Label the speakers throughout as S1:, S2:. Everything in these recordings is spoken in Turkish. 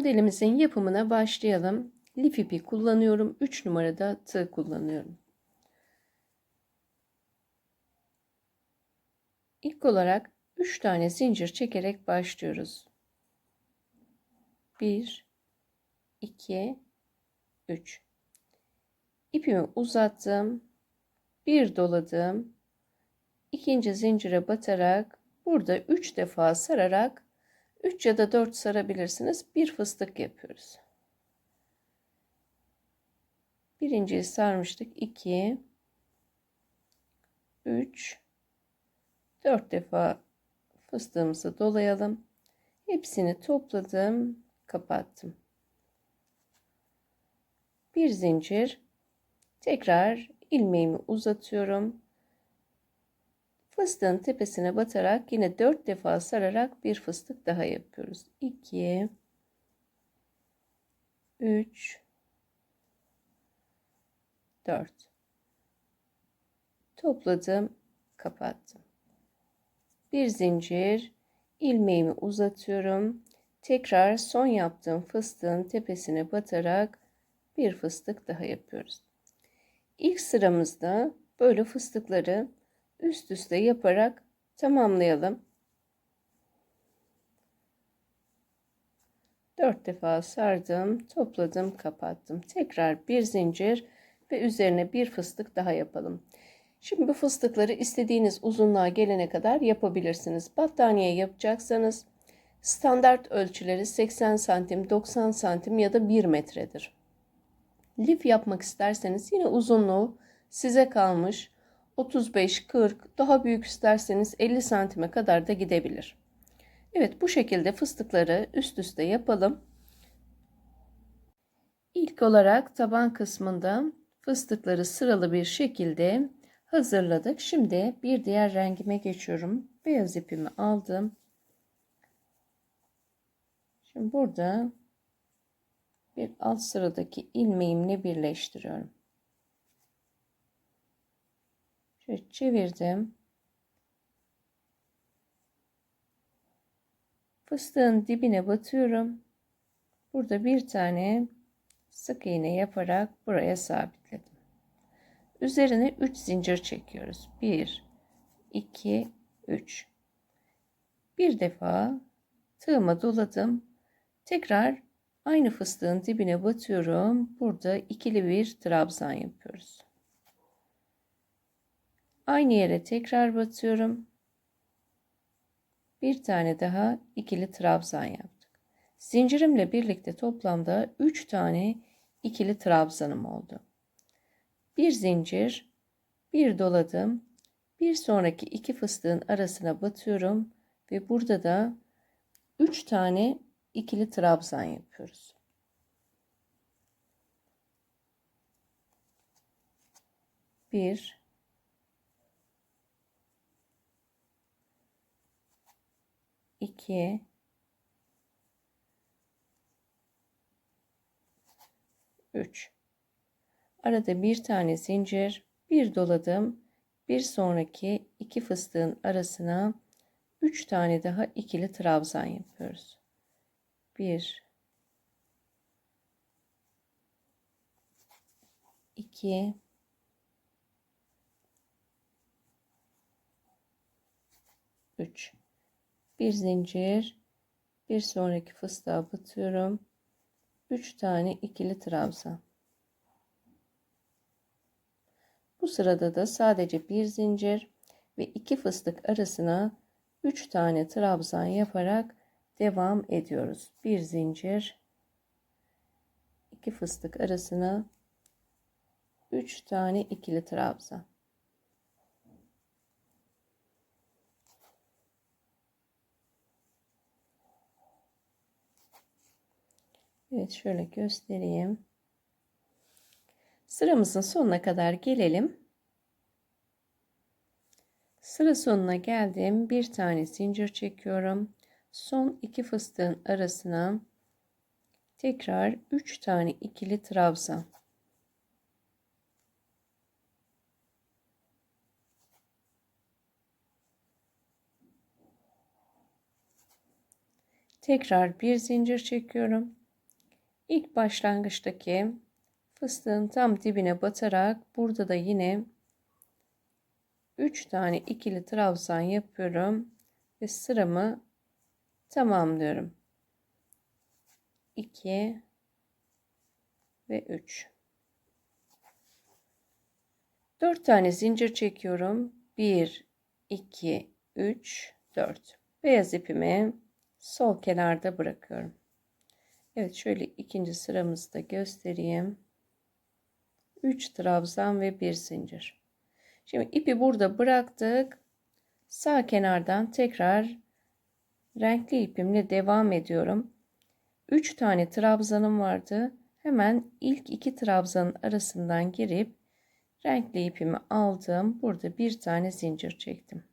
S1: Modelimizin yapımına başlayalım. Lif ipi kullanıyorum. 3 numarada tığ kullanıyorum. İlk olarak 3 tane zincir çekerek başlıyoruz. 1 2 3 İpimi uzattım. Bir doladım. İkinci zincire batarak burada 3 defa sararak 3 ya da 4 sarabilirsiniz. Bir fıstık yapıyoruz. Birinciyi sarmıştık. 2 3 4 defa fıstığımızı dolayalım. Hepsini topladım, kapattım. Bir zincir. Tekrar ilmeğimi uzatıyorum. Fıstığın tepesine batarak yine 4 defa sararak bir fıstık daha yapıyoruz. 2 3 4 Topladım, kapattım. Bir zincir, ilmeğimi uzatıyorum. Tekrar son yaptığım fıstığın tepesine batarak bir fıstık daha yapıyoruz. İlk sıramızda böyle fıstıkları üst üste yaparak tamamlayalım. 4 defa sardım, topladım, kapattım. Tekrar bir zincir ve üzerine bir fıstık daha yapalım. Şimdi bu fıstıkları istediğiniz uzunluğa gelene kadar yapabilirsiniz. Battaniye yapacaksanız standart ölçüleri 80 santim, 90 santim ya da 1 metredir. Lif yapmak isterseniz yine uzunluğu size kalmış. 35-40 daha büyük isterseniz 50 santime kadar da gidebilir. Evet bu şekilde fıstıkları üst üste yapalım. İlk olarak taban kısmında fıstıkları sıralı bir şekilde hazırladık. Şimdi bir diğer rengime geçiyorum. Beyaz ipimi aldım. Şimdi burada bir alt sıradaki ilmeğimle birleştiriyorum. Şöyle çevirdim. Fıstığın dibine batıyorum. Burada bir tane sık iğne yaparak buraya sabitledim. Üzerine 3 zincir çekiyoruz. 1 2 3 Bir defa tığıma doladım. Tekrar aynı fıstığın dibine batıyorum. Burada ikili bir trabzan yapıyoruz. Aynı yere tekrar batıyorum. Bir tane daha ikili trabzan yaptık. Zincirimle birlikte toplamda 3 tane ikili trabzanım oldu. Bir zincir, bir doladım. Bir sonraki iki fıstığın arasına batıyorum ve burada da 3 tane ikili trabzan yapıyoruz. Bir, 2 3 Arada bir tane zincir, bir doladım. Bir sonraki iki fıstığın arasına 3 tane daha ikili trabzan yapıyoruz. 1 2 3 bir zincir bir sonraki fıstığa batıyorum. 3 tane ikili trabzan. Bu sırada da sadece bir zincir ve iki fıstık arasına 3 tane trabzan yaparak devam ediyoruz. Bir zincir iki fıstık arasına 3 tane ikili trabzan Evet şöyle göstereyim. Sıramızın sonuna kadar gelelim. Sıra sonuna geldim. Bir tane zincir çekiyorum. Son iki fıstığın arasına tekrar 3 tane ikili trabzan. Tekrar bir zincir çekiyorum ilk başlangıçtaki fıstığın tam dibine batarak burada da yine 3 tane ikili trabzan yapıyorum ve sıramı tamamlıyorum. 2 ve 3 4 tane zincir çekiyorum. 1 2 3 4 beyaz ipimi sol kenarda bırakıyorum. Evet şöyle ikinci sıramızı da göstereyim. 3 trabzan ve 1 zincir. Şimdi ipi burada bıraktık. Sağ kenardan tekrar renkli ipimle devam ediyorum. 3 tane trabzanım vardı. Hemen ilk iki trabzanın arasından girip renkli ipimi aldım. Burada bir tane zincir çektim.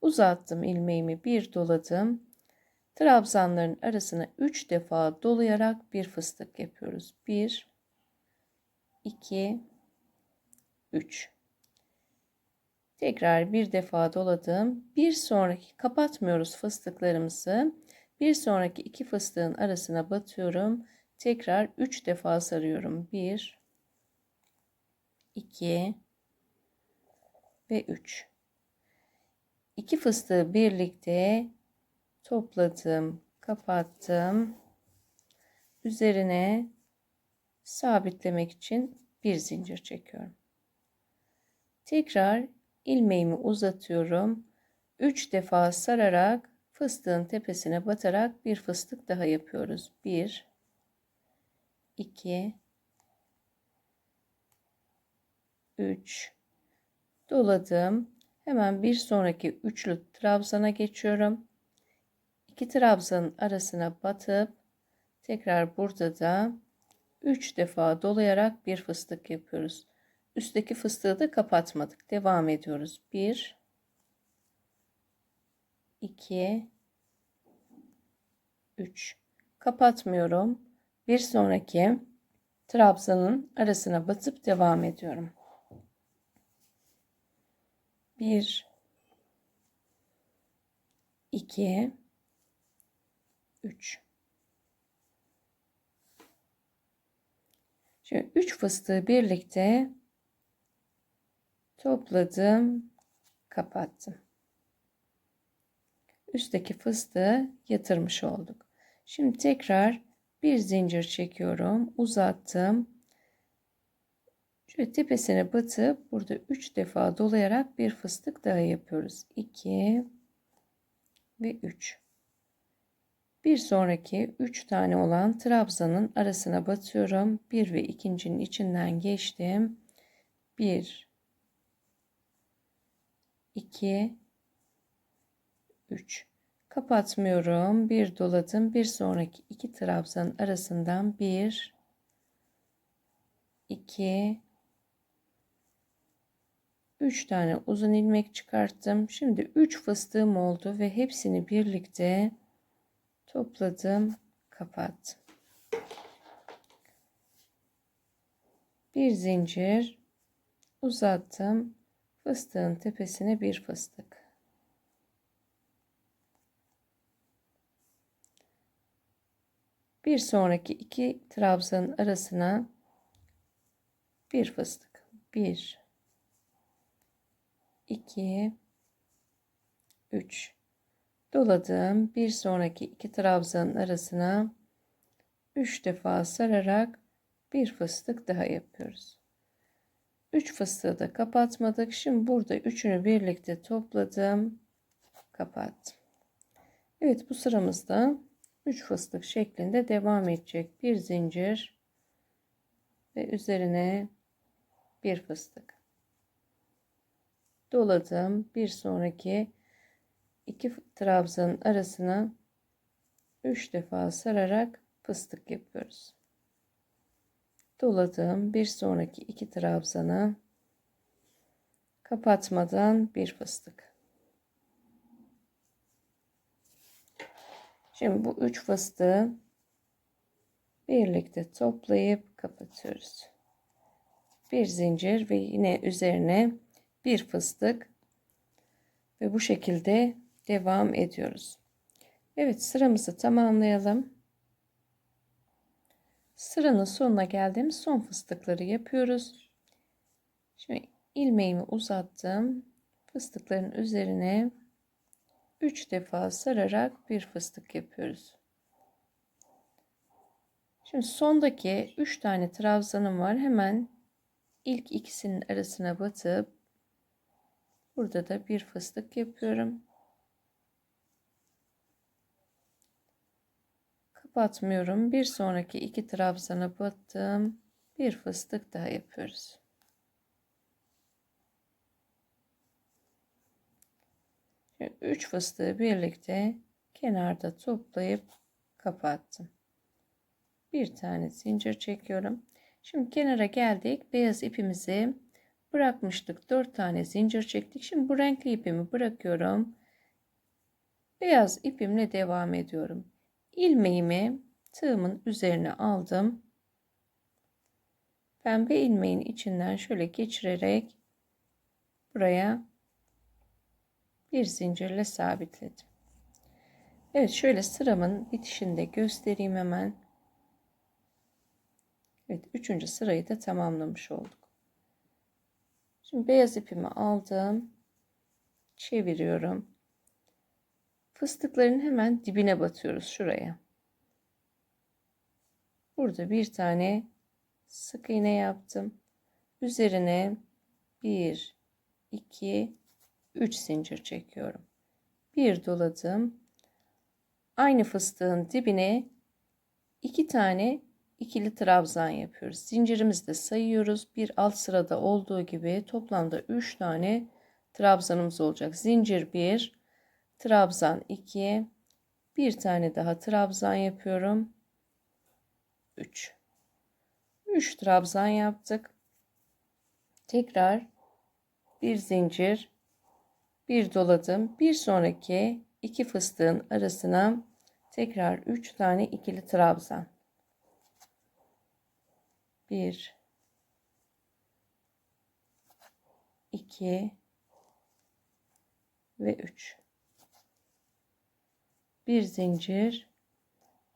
S1: Uzattım ilmeğimi bir doladım. Trabzanların arasına 3 defa dolayarak bir fıstık yapıyoruz. 1 2 3 Tekrar bir defa doladım. Bir sonraki kapatmıyoruz fıstıklarımızı. Bir sonraki iki fıstığın arasına batıyorum. Tekrar 3 defa sarıyorum. 1 2 ve 3. İki fıstığı birlikte topladım, kapattım. Üzerine sabitlemek için bir zincir çekiyorum. Tekrar ilmeğimi uzatıyorum. 3 defa sararak fıstığın tepesine batarak bir fıstık daha yapıyoruz. 1 2 3 doladım. Hemen bir sonraki üçlü trabzana geçiyorum. İki trabzanın arasına batıp tekrar burada da 3 defa dolayarak bir fıstık yapıyoruz. Üstteki fıstığı da kapatmadık. Devam ediyoruz. 1 2 3 kapatmıyorum. Bir sonraki trabzanın arasına batıp devam ediyorum. 1 2 3 Şimdi 3 fıstığı birlikte topladım, kapattım. Üstteki fıstığı yatırmış olduk. Şimdi tekrar bir zincir çekiyorum, uzattım. Şöyle tepesine batıp burada 3 defa dolayarak bir fıstık daha yapıyoruz. 2 ve 3. Bir sonraki 3 tane olan trabzanın arasına batıyorum. 1 ve ikincinin içinden geçtim. 1 2 3 kapatmıyorum. Bir doladım. Bir sonraki iki trabzanın arasından 1 2 3 tane uzun ilmek çıkarttım. Şimdi 3 fıstığım oldu ve hepsini birlikte topladım, kapattım. Bir zincir uzattım. Fıstığın tepesine bir fıstık. Bir sonraki iki trabzanın arasına bir fıstık. Bir, iki, üç doladım. Bir sonraki iki trabzanın arasına 3 defa sararak bir fıstık daha yapıyoruz. 3 fıstığı da kapatmadık. Şimdi burada üçünü birlikte topladım. Kapattım. Evet bu sıramızda 3 fıstık şeklinde devam edecek. Bir zincir ve üzerine bir fıstık. Doladım. Bir sonraki iki trabzanın arasına 3 defa sararak fıstık yapıyoruz. Doladım. Bir sonraki iki trabzana kapatmadan bir fıstık. Şimdi bu üç fıstığı birlikte toplayıp kapatıyoruz. Bir zincir ve yine üzerine bir fıstık ve bu şekilde devam ediyoruz. Evet sıramızı tamamlayalım. Sıranın sonuna geldim. Son fıstıkları yapıyoruz. Şimdi ilmeğimi uzattım. Fıstıkların üzerine 3 defa sararak bir fıstık yapıyoruz. Şimdi sondaki 3 tane trabzanım var. Hemen ilk ikisinin arasına batıp burada da bir fıstık yapıyorum. Kapatmıyorum. Bir sonraki iki trabzana battım. Bir fıstık daha yapıyoruz. Üç fıstığı birlikte kenarda toplayıp kapattım. Bir tane zincir çekiyorum. Şimdi kenara geldik. Beyaz ipimizi bırakmıştık. Dört tane zincir çektik. Şimdi bu renkli ipimi bırakıyorum. Beyaz ipimle devam ediyorum. İlmeğimi tığımın üzerine aldım. Pembe ilmeğin içinden şöyle geçirerek buraya bir zincirle sabitledim. Evet şöyle sıramın bitişinde göstereyim hemen. Evet üçüncü sırayı da tamamlamış olduk. Şimdi beyaz ipimi aldım. Çeviriyorum. Fıstıkların hemen dibine batıyoruz şuraya. Burada bir tane sık iğne yaptım. Üzerine 1 2 3 zincir çekiyorum. Bir doladım. Aynı fıstığın dibine iki tane ikili trabzan yapıyoruz. Zincirimizi de sayıyoruz. Bir alt sırada olduğu gibi toplamda 3 tane trabzanımız olacak. Zincir 1, trabzan 2 bir tane daha trabzan yapıyorum. 3 3 trabzan yaptık. Tekrar bir zincir bir doladım. Bir sonraki iki fıstığın arasına tekrar 3 tane ikili trabzan. 1 2 ve 3 bir zincir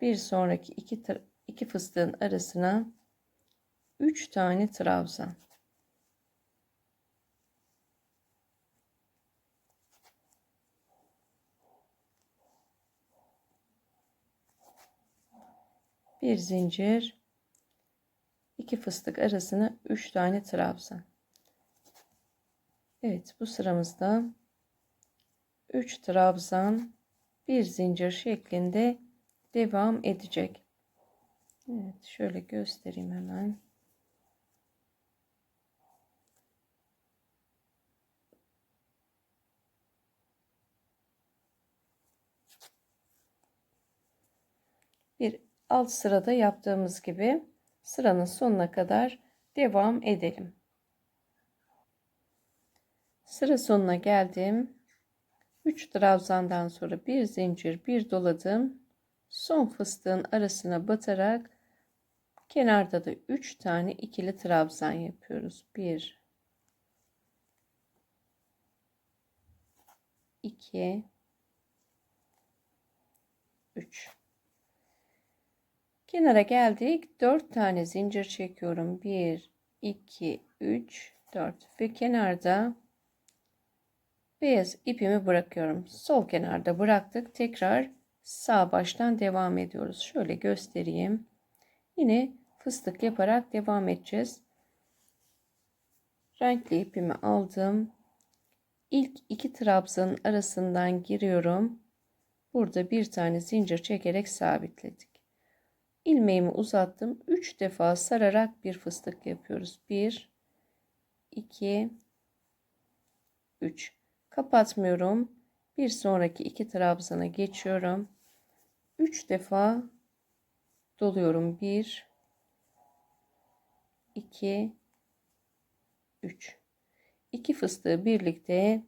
S1: bir sonraki iki, iki fıstığın arasına üç tane trabzan. Bir zincir iki fıstık arasına üç tane trabzan. Evet bu sıramızda 3 trabzan bir zincir şeklinde devam edecek. Evet şöyle göstereyim hemen. Bir alt sırada yaptığımız gibi sıranın sonuna kadar devam edelim. Sıra sonuna geldim. 3 trabzandan sonra bir zincir bir doladım. Son fıstığın arasına batarak kenarda da 3 tane ikili trabzan yapıyoruz. 1 2 3 Kenara geldik. 4 tane zincir çekiyorum. 1 2 3 4 ve kenarda beyaz ipimi bırakıyorum. Sol kenarda bıraktık. Tekrar sağ baştan devam ediyoruz. Şöyle göstereyim. Yine fıstık yaparak devam edeceğiz. Renkli ipimi aldım. İlk iki trabzanın arasından giriyorum. Burada bir tane zincir çekerek sabitledik. İlmeğimi uzattım. 3 defa sararak bir fıstık yapıyoruz. 1 2 3 Kapatmıyorum. Bir sonraki iki trabzana geçiyorum. Üç defa doluyorum. Bir, iki, üç. İki fıstığı birlikte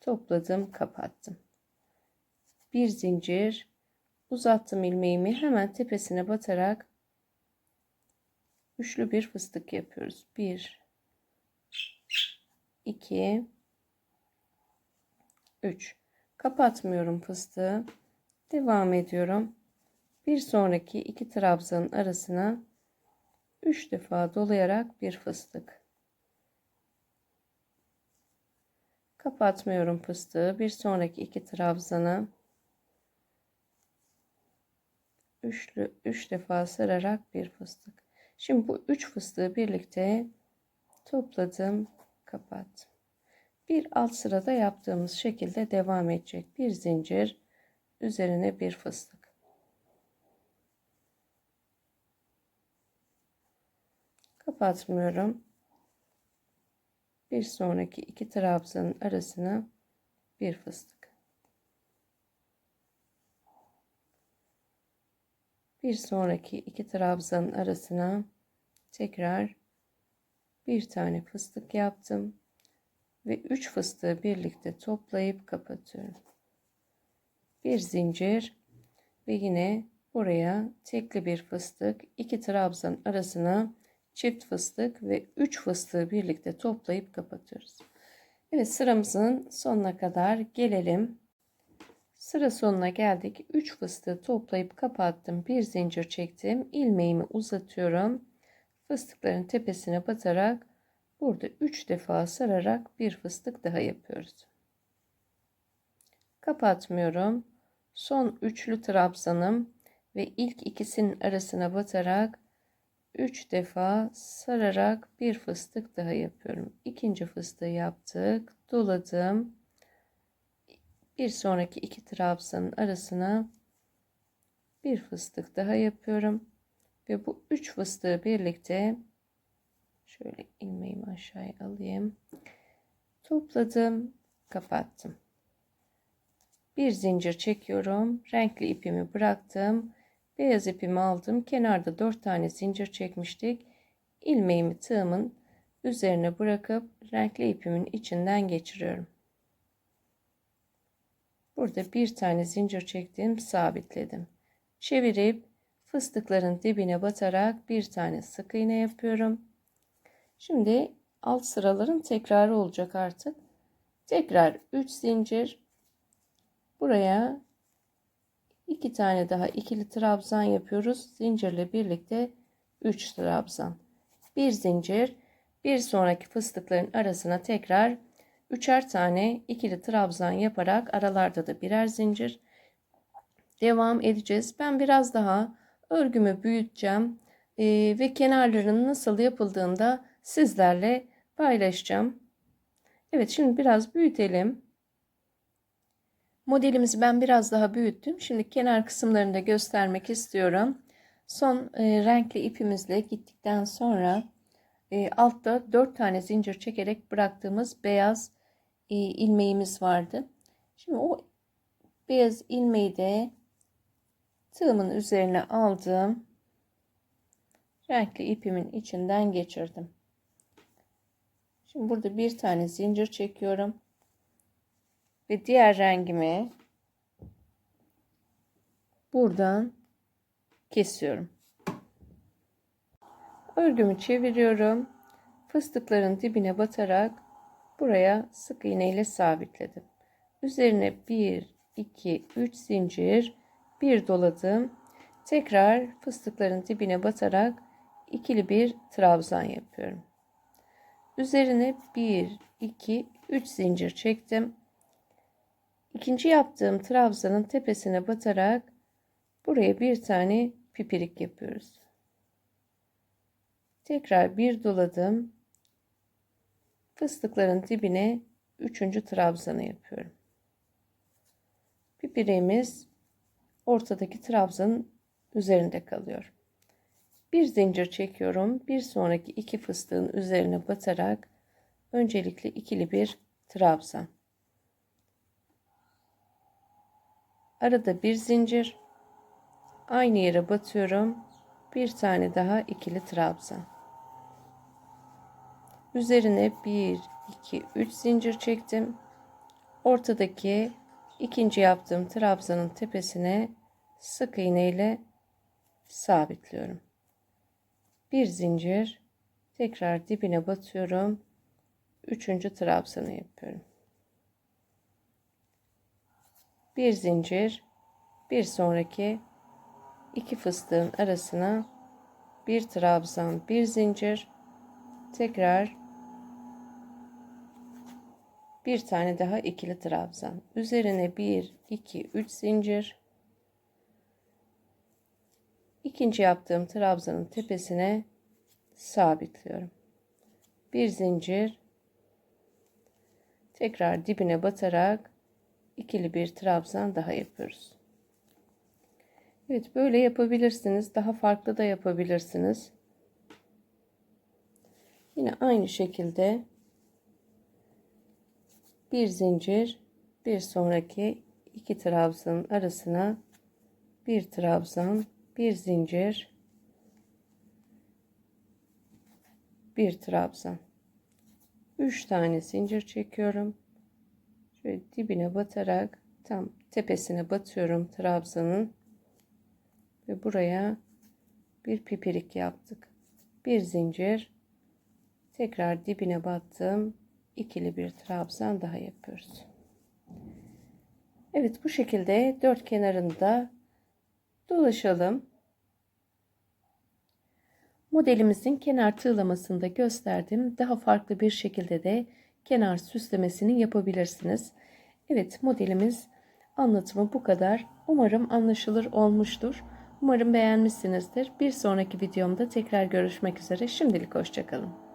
S1: topladım, kapattım. Bir zincir uzattım ilmeğimi hemen tepesine batarak üçlü bir fıstık yapıyoruz. Bir, iki, 3 kapatmıyorum fıstığı devam ediyorum bir sonraki iki trabzanın arasına 3 defa dolayarak bir fıstık. Kapatmıyorum fıstığı. Bir sonraki iki trabzanı üçlü 3 defa sararak bir fıstık. Şimdi bu 3 fıstığı birlikte topladım, kapattım. Bir alt sırada yaptığımız şekilde devam edecek. Bir zincir üzerine bir fıstık. Kapatmıyorum. Bir sonraki iki trabzanın arasına bir fıstık. Bir sonraki iki trabzanın arasına tekrar bir tane fıstık yaptım ve 3 fıstığı birlikte toplayıp kapatıyorum. Bir zincir ve yine buraya tekli bir fıstık, iki trabzan arasına çift fıstık ve 3 fıstığı birlikte toplayıp kapatıyoruz. Evet sıramızın sonuna kadar gelelim. Sıra sonuna geldik. 3 fıstığı toplayıp kapattım. Bir zincir çektim. ilmeğimi uzatıyorum. Fıstıkların tepesine batarak burada 3 defa sararak bir fıstık daha yapıyoruz. Kapatmıyorum. Son üçlü trabzanım ve ilk ikisinin arasına batarak 3 defa sararak bir fıstık daha yapıyorum. İkinci fıstığı yaptık. Doladım. Bir sonraki iki trabzanın arasına bir fıstık daha yapıyorum. Ve bu üç fıstığı birlikte şöyle ilmeğimi aşağıya alayım. Topladım, kapattım. Bir zincir çekiyorum. Renkli ipimi bıraktım. Beyaz ipimi aldım. Kenarda 4 tane zincir çekmiştik. İlmeğimi tığımın üzerine bırakıp renkli ipimin içinden geçiriyorum. Burada bir tane zincir çektim, sabitledim. Çevirip fıstıkların dibine batarak bir tane sık iğne yapıyorum. Şimdi alt sıraların tekrarı olacak artık. Tekrar 3 zincir buraya iki tane daha ikili trabzan yapıyoruz. Zincirle birlikte 3 trabzan. Bir zincir bir sonraki fıstıkların arasına tekrar üçer tane ikili trabzan yaparak aralarda da birer zincir devam edeceğiz. Ben biraz daha örgümü büyüteceğim ee, ve kenarlarının nasıl yapıldığında sizlerle paylaşacağım. Evet şimdi biraz büyütelim. Modelimizi ben biraz daha büyüttüm. Şimdi kenar kısımlarını da göstermek istiyorum. Son e, renkli ipimizle gittikten sonra e, altta 4 tane zincir çekerek bıraktığımız beyaz e, ilmeğimiz vardı. Şimdi o beyaz ilmeği de tığımın üzerine aldım. Renkli ipimin içinden geçirdim. Şimdi burada bir tane zincir çekiyorum. Ve diğer rengimi buradan kesiyorum. Örgümü çeviriyorum. Fıstıkların dibine batarak buraya sık iğne ile sabitledim. Üzerine 1, 2, 3 zincir, bir doladım. Tekrar fıstıkların dibine batarak ikili bir trabzan yapıyorum. Üzerine 1, 2, 3 zincir çektim. İkinci yaptığım trabzanın tepesine batarak buraya bir tane pipirik yapıyoruz. Tekrar bir doladım. Fıstıkların dibine üçüncü trabzanı yapıyorum. Pipiriğimiz ortadaki trabzanın üzerinde kalıyor. Bir zincir çekiyorum. Bir sonraki iki fıstığın üzerine batarak öncelikle ikili bir trabzan. Arada bir zincir. Aynı yere batıyorum. Bir tane daha ikili trabzan. Üzerine 1, 2, 3 zincir çektim. Ortadaki ikinci yaptığım trabzanın tepesine sık iğne ile sabitliyorum. Bir zincir tekrar dibine batıyorum. Üçüncü trabzanı yapıyorum. Bir zincir bir sonraki iki fıstığın arasına bir trabzan, bir zincir, tekrar bir tane daha ikili trabzan. Üzerine 1, 2, 3 zincir. İkinci yaptığım trabzanın tepesine sabitliyorum. Bir zincir. Tekrar dibine batarak ikili bir trabzan daha yapıyoruz. Evet böyle yapabilirsiniz. Daha farklı da yapabilirsiniz. Yine aynı şekilde bir zincir bir sonraki iki trabzanın arasına bir trabzan bir zincir. Bir trabzan. 3 tane zincir çekiyorum. Şöyle dibine batarak tam tepesine batıyorum trabzanın. Ve buraya bir pipirik yaptık. Bir zincir. Tekrar dibine battım. İkili bir trabzan daha yapıyoruz. Evet bu şekilde dört kenarında dolaşalım. Modelimizin kenar tığlamasında gösterdim. Daha farklı bir şekilde de kenar süslemesini yapabilirsiniz. Evet modelimiz anlatımı bu kadar. Umarım anlaşılır olmuştur. Umarım beğenmişsinizdir. Bir sonraki videomda tekrar görüşmek üzere. Şimdilik hoşçakalın.